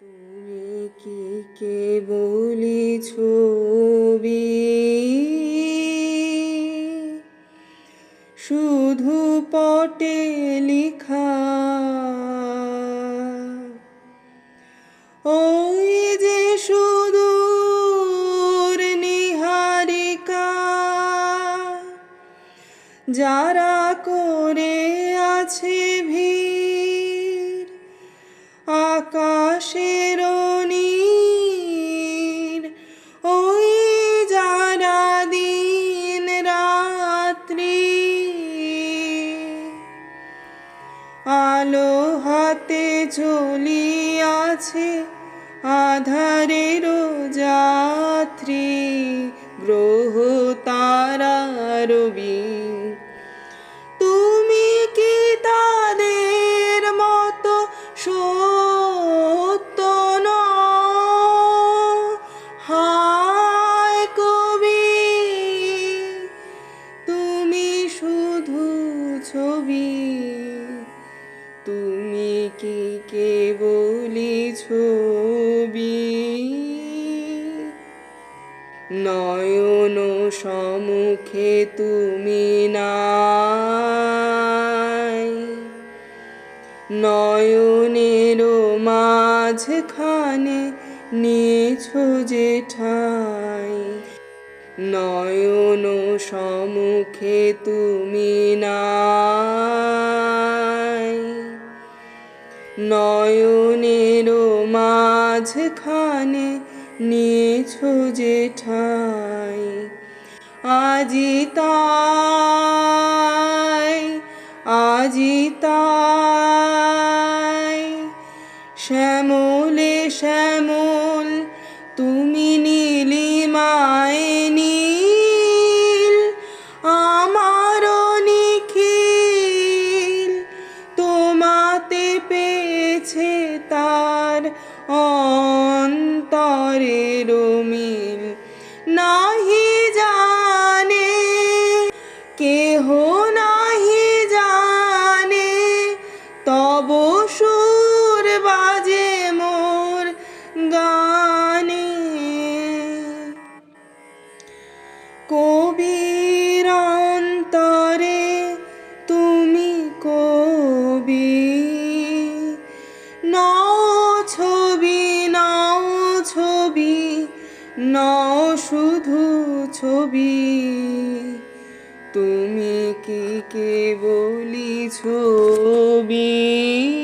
তুমি কি কেবলি ছবি? শুধু পটে লিখা। ওই যে সুদূর নিহারিকা, যারা করে আছে ভিড় আকাশের নীর ওই যারা দিন রাত্রি। আলো হাতে চলিয়াছে আধারের যাত্রী গ্রহ তারা রবি ছবি। তুমি কি কেবলি ছবি? নয়ন সম্মুখে তুমি নাই। নয়নের মাঝখানে নিয়েছো যে ঠাই নয়ন সম্মুখে তুমি নাই। নয়নের মাঝখানে নিয়েছো যে ঠাই, আজি তাই আজি তাই। শ্যামলে শ্যামল তোমাতে পেয়েছে তার অন্তরের মিল। নাহি জানে, কেহ নাহি জানে, তব সুর বাজে মোর গানে। কবির নও শুধু ছবি। তুমি কি কে বলি ছবি?